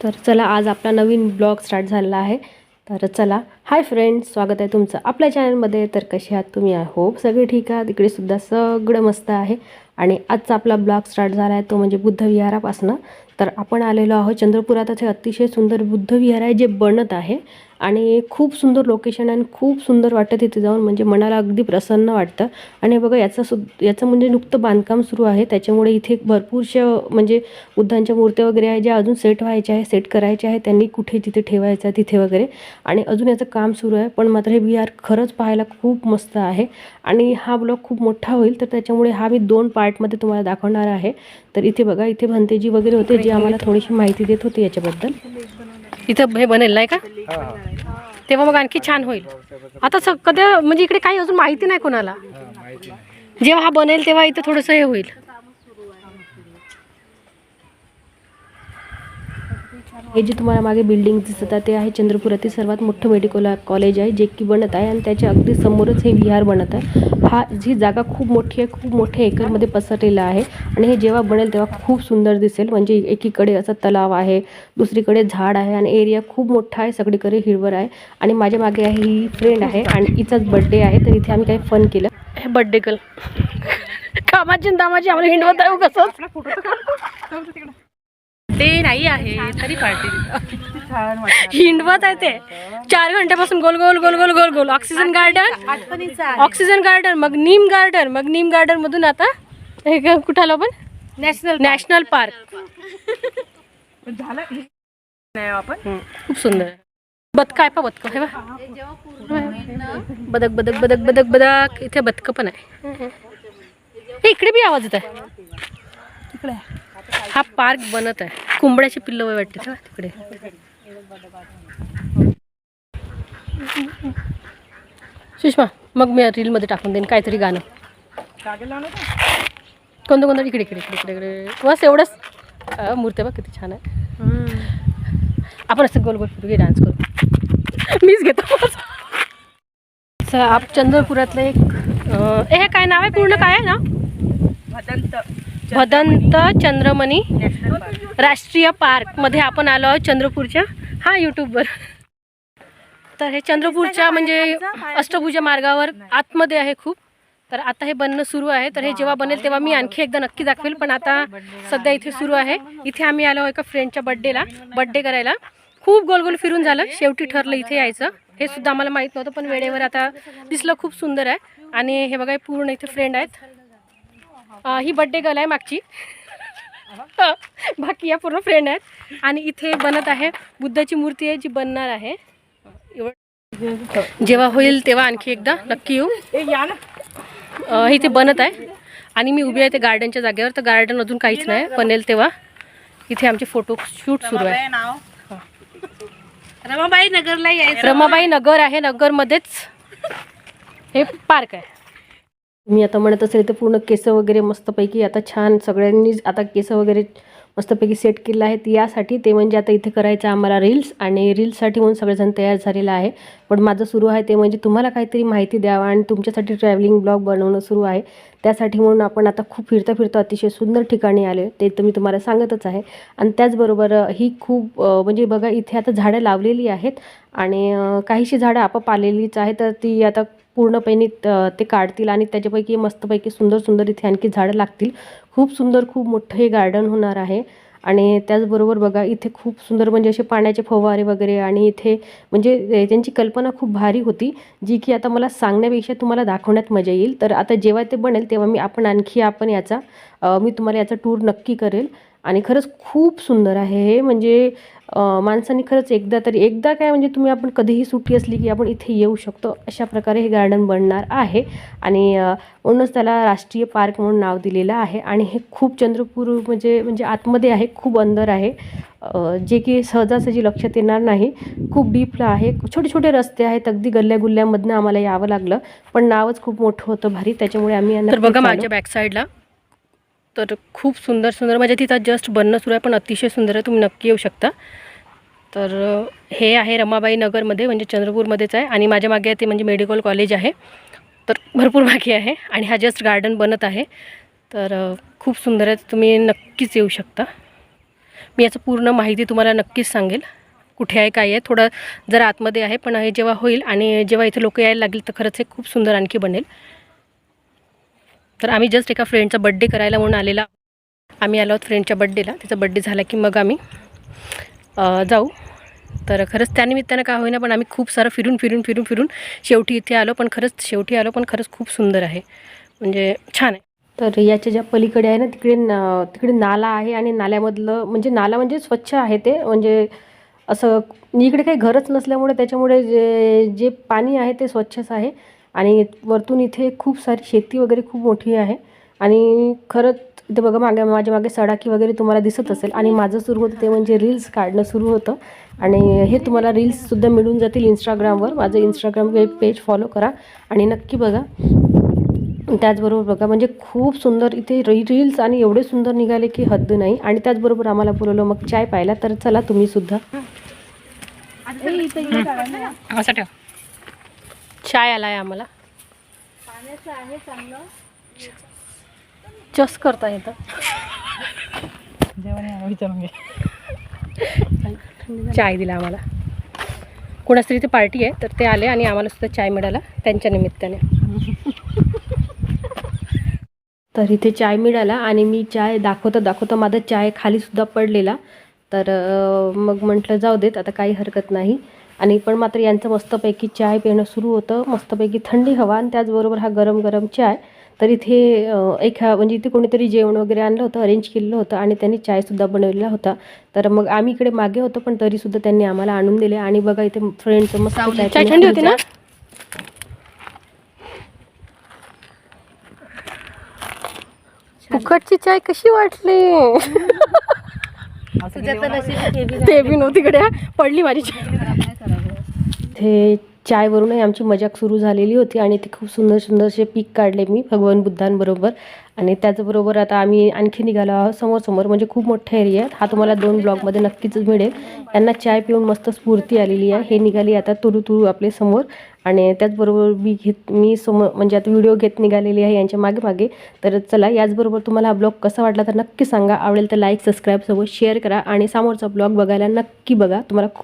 तर चला आज आपला नवीन ब्लॉग स्टार्ट झालेला आहे. तर चला हाय फ्रेंड्स स्वागत आहे तुमचं आपल्या चॅनलमध्ये. तर कसे आहात तुम्ही? आय होप सगळे ठीक आहात. इकडेसुद्धा सगळं मस्त आहे. आणि आजचा आपला ब्लॉग स्टार्ट झाला आहे तो म्हणजे बुद्धविहारापासनं. तर आपण आलेलो आहोत चंद्रपुरात. असे अतिशय सुंदर बुद्ध विहार आहे जे बनत आहे. आणि खूप सुंदर लोकेशन आणि खूप सुंदर वाटतं तिथे जाऊन. म्हणजे मनाला अगदी प्रसन्न वाटतं. आणि बघा याचं सु याचं म्हणजे नुकतं बांधकाम सुरू आहे. त्याच्यामुळे इथे भरपूरशा म्हणजे बुद्धांच्या मूर्त्या वगैरे आहे ज्या अजून सेट व्हायच्या आहे सेट करायच्या आहे त्यांनी कुठे तिथे ठेवायचं तिथे वगैरे. आणि अजून याचं काम सुरू आहे. पण मात्र हे विहार खरंच पाहायला खूप मस्त आहे. आणि हा ब्लॉग खूप मोठा होईल. तर त्याच्यामुळे हा मी दोन पार्टमध्ये तुम्हाला दाखवणार आहे. तर इथे बघा इथे भंतेजी वगैरे होते जे आम्हाला थोडीशी माहिती देत होते याच्याबद्दल. इथं हे बनेल नाही का? तेव्हा मग आणखी छान होईल. आता स म्हणजे इकडे काही अजून माहिती नाही कोणाला. जेव्हा हा बनेल तेव्हा इथं थोडंसं हे होईल. हे जे तुम्हाला मागे बिल्डिंग दिसत आहे ते आहे चंद्रपुरातील सर्वात मोठं मेडिकल कॉलेज आहे जे की बनत आहे आणि त्याच्या अगदी समोरच हे विहार बनत आहे. हा जी जागा खूप मोठी आहे खूप मोठ्या एकरमध्ये पसरलेला आहे आणि हे जेव्हा बनेल तेव्हा खूप सुंदर दिसेल. म्हणजे एकीकडे असं तलाव आहे दुसरीकडे झाड आहे आणि एरिया खूप मोठा आहे सगळीकडे हिरवळ आहे आणि माझ्या मागे आहे ही फ्रेंड आहे आणि हिचाच बड्डे आहे तर इथे आम्ही काही फन केलं. हे बड्डे गर्ल कामाची दामाची आम्हाला हिंडवत आहे कसं ते नाही आहे तरी पार्टी. हिंडवत आहे ते. चार घंट्यापासून गोल गोल गोल गोल गोल गोल. ऑक्सिजन गार्डन ऑक्सिजन गार्डन मग नीम गार्डन मग नीम गार्डन मधून आता हे कुठं आलो आपण? नॅशनल नॅशनल पार्क खूप सुंदर. बदक आहे पा बदक. हे. बदक बदक बदक बदक बदक. इथे बदक पण आहे. हे इकडे बी आवाज येत आहे तिकडे हा पार्क बनत आहे. कुंबड्याची पिल्लं वय वाटते का तिकडे. सुषमा मग मी रीलमध्ये टाकून देईन काहीतरी गाणं. कोणतं कोणतं? इकडे इकडे इकडे इकडे इकडे. बस एवढंच. मूर्ती बघ किती छान आहे. आपण असं गोल गोल फिरू डान्स करू. मीच घेतो. आप चंद्रपुरातलं एक हे काय नाव आहे? पूर्ण काय आहे ना भदंत. चंद्रमणी राष्ट्रीय पार्कमध्ये आपण आलो आहोत चंद्रपूरच्या. हा यूट्यूबवर तर हे चंद्रपूरच्या म्हणजे अष्टभुजा मार्गावर आतमध्ये आहे खूप. तर आता हे बनणं सुरू आहे. तर हे जेव्हा बनेल तेव्हा मी आणखी एकदा नक्की दाखवेल. पण आता सध्या इथे सुरू आहे. इथे आम्ही आलो एका फ्रेंडच्या बड्डेला बड्डे करायला. खूप गोल गोल फिरून झालं. शेवटी ठरलं इथे यायचं. हे सुद्धा आम्हाला माहीत नव्हतं पण वेळेवर आता दिसलं खूप सुंदर आहे. आणि हे बघा पूर्ण इथे फ्रेंड आहेत. अं, ही बड्डे गर्ल आहे मागची. बाकी या पूर्ण फ्रेंड आहेत. आणि इथे बनत आहे बुद्धाची मूर्ती आहे जी बनणार आहे. एवढं. जेव्हा होईल तेव्हा आणखी एकदा नक्की येऊ. अं, इथे बनत आहे. आणि मी उभी आहे ते गार्डनच्या जागेवर. तर गार्डन अजून काहीच नाही बनेल तेव्हा. इथे आमचे फोटो शूट सुरू आहे. रमाबाई नगरला यायचं. रमाबाई नगर आहे नगरमध्येच. हे पार्क आहे. मी आता म्हणत असेल तर पूर्ण केस वगैरे मस्तपैकी आता छान सगळ्यांनी आता केस वगैरे मस्तपैकी सेट केलं आहेत यासाठी ते म्हणजे आता इथे करायचं आम्हाला रील्स आणि रील्ससाठी म्हणून सगळेजण तयार झालेलं आहे. पण माझं सुरू आहे ते म्हणजे तुम्हाला काहीतरी माहिती द्यावं आणि तुमच्यासाठी ट्रॅव्हलिंग ब्लॉग बनवणं सुरू आहे. त्यासाठी म्हणून आपण आता खूप फिरता फिरता अतिशय सुंदर ठिकाणी आले. ते तर मी तुम्हाला सांगतच आहे. आणि त्याचबरोबर ही खूप म्हणजे बघा इथे आता झाडं लावलेली आहेत. आणि काहीशी झाडं आपाप आलेलीच आहे तर ती आता पूर्णपणे त- ते काढतील आणि त्याच्यापैकी मस्तपैकी सुंदर सुंदर इथे आणखी झाडं लागतील. खूप सुंदर खूप मोठं हे गार्डन होणार आहे. आणि त्याचबरोबर बघा इथे खूप सुंदर म्हणजे असे पाण्याचे फवारे वगैरे आणि इथे म्हणजे त्यांची कल्पना खूप भारी होती जी की आता मला सांगण्यापेक्षा तुम्हाला दाखवण्यात मजा येईल. तर आता जेव्हा ते बनेल तेव्हा मी आपण आणखी आपण याचा मी तुम्हाला याचा टूर नक्की करेल. आणि खरंच खूप सुंदर आहे. हे म्हणजे माणसांनी खरंच एकदा तरी एकदा काय म्हणजे तुम्ही आपण कधीही सुट्टी असली की आपण इथे येऊ शकतो अशा प्रकारे हे गार्डन बनणार आहे. आणि म्हणूनच त्याला राष्ट्रीय पार्क म्हणून नाव दिलेलं आहे. आणि हे खूप चंद्रपूर म्हणजे म्हणजे आतमध्ये आहे खूप अंदर आहे. जे की सहजासहजी लक्षात येणार नाही. खूप डीपला आहे. छोटे छोटे रस्ते आहेत. अगदी गल्ल्या गुल्ल्यामधनं आम्हाला यावं लागलं. पण नावच खूप मोठं होतं भारी. त्याच्यामुळे आम्ही तर बघा माझ्या बॅक साईडला तर खूप सुंदर सुंदर म्हणजे तिथं जस्ट बनणं सुरू आहे पण अतिशय सुंदर आहे. तुम्ही नक्की येऊ शकता. तर हे आहे रमाबाई नगरमध्ये म्हणजे चंद्रपूरमध्येच आहे. आणि माझ्या मागे ते म्हणजे मेडिकल कॉलेज आहे. तर भरपूर मागे आहे. आणि हा जस्ट गार्डन बनत आहे. तर खूप सुंदर आहे. तुम्ही नक्कीच येऊ शकता. मी याचं पूर्ण माहिती तुम्हाला नक्कीच सांगेल. कुठे आहे काय आहे थोडं जरा आतमध्ये आहे पण हे जेव्हा होईल आणि जेव्हा इथे लोक यायला लागेल तर खरंच हे खूप सुंदर आणखी बनेल. तर आम्ही जस्ट एका फ्रेंडचा बड्डे करायला म्हणून आलेला. आम्ही आलो आहोत फ्रेंडच्या बड्डेला तिचा बड्डे झाला की मग आम्ही जाऊ. तर खरंच त्यानिमित्तानं काय होईना पण आम्ही खूप सारं फिरून फिरून फिरून फिरून शेवटी इथे आलो. पण खरंच शेवटी आलो पण खरंच खूप सुंदर आहे. म्हणजे छान आहे. तर याच्या ज्या पलीकडे आहे ना तिकडे न तिकडे नाला आहे आणि नाल्यामधलं म्हणजे नाला म्हणजे स्वच्छ आहे ते. म्हणजे असं इकडे काही घरच नसल्यामुळे त्याच्यामुळे जे जे पाणी आहे ते स्वच्छच आहे. आणि वरतून इथे खूप सारी शेती वगैरे खूप मोठी आहे. आणि खरंच इथे बघा मागे माझ्या मागे सडाकी वगैरे तुम्हाला दिसत असेल. आणि माझं सुरू होतं ते म्हणजे रील्स काढणं सुरू होतं. आणि हे तुम्हाला रील्ससुद्धा मिळून जातील इंस्टाग्रामवर माझं इंस्टाग्राम वेब पेज फॉलो करा. आणि नक्की बघा. त्याचबरोबर बघा म्हणजे खूप सुंदर इथे री रील्स आणि एवढे सुंदर निघाले की हद्द नाही. आणि त्याचबरोबर आम्हाला बोलवलं मग चाय प्यायला. तर चला तुम्ही चाय आला आहे आम्हाला चस करता येतं चाय दिला आम्हाला. कोणाच तरी इथे पार्टी आहे तर ते आले आणि आम्हाला सुद्धा चाय मिळाला त्यांच्या निमित्ताने. तर इथे चाय मिळाला आणि मी चाय दाखवता दाखवता माझा चाय खालीसुद्धा पडलेला. तर मग म्हटलं जाऊ देत आता काही हरकत नाही. आणि पण मात्र यांचं मस्तपैकी चाय पिणं सुरू होतं. मस्तपैकी थंडी हवा आणि त्याचबरोबर हा गरम गरम चाय. तर इथे एक हा म्हणजे इथे कोणीतरी जेवण वगैरे आणलं होतं अरेंज केलेलं होतं आणि त्यांनी चायसुद्धा बनवलेला होता. तर मग आम्ही इकडे मागे होतो पण तरीसुद्धा त्यांनी आम्हाला आणून दिले. आणि बघा इथे फ्रेंडचं मस्त चाय चाय थंडी होती ना? फुकटची चाय कशी वाटली? ते बी नव्हती कडे पडली माझी. ते चायवरूनही आमची मजाक सुरू झालेली होती आणि ते खूप सुंदर सुंदरसे पीक काढले मी भगवान बुद्धांबरोबर. आणि त्याचबरोबर आता आम्ही आणखी निघालो आहोत समोर समोर म्हणजे खूप मोठा एरिया हा तुम्हाला दोन ब्लॉगमध्ये नक्कीच मिळेल. त्यांना चाय पिऊन मस्त स्फूर्ती आलेली आहे. हे निघाली आता तुरु तुरु आपले समोर. आणि त्याचबरोबर मी घेत मी समोर म्हणजे आता व्हिडिओ घेत निघालेली आहे यांच्या मागे मागे. तर चला याचबरोबर तुम्हाला हा ब्लॉग कसा वाटला तर नक्की सांगा. आवडेल तर लाईक सबस्क्राईब सोबत शेअर करा. आणि समोरचा ब्लॉग बघायला नक्की बघा. तुम्हाला खूप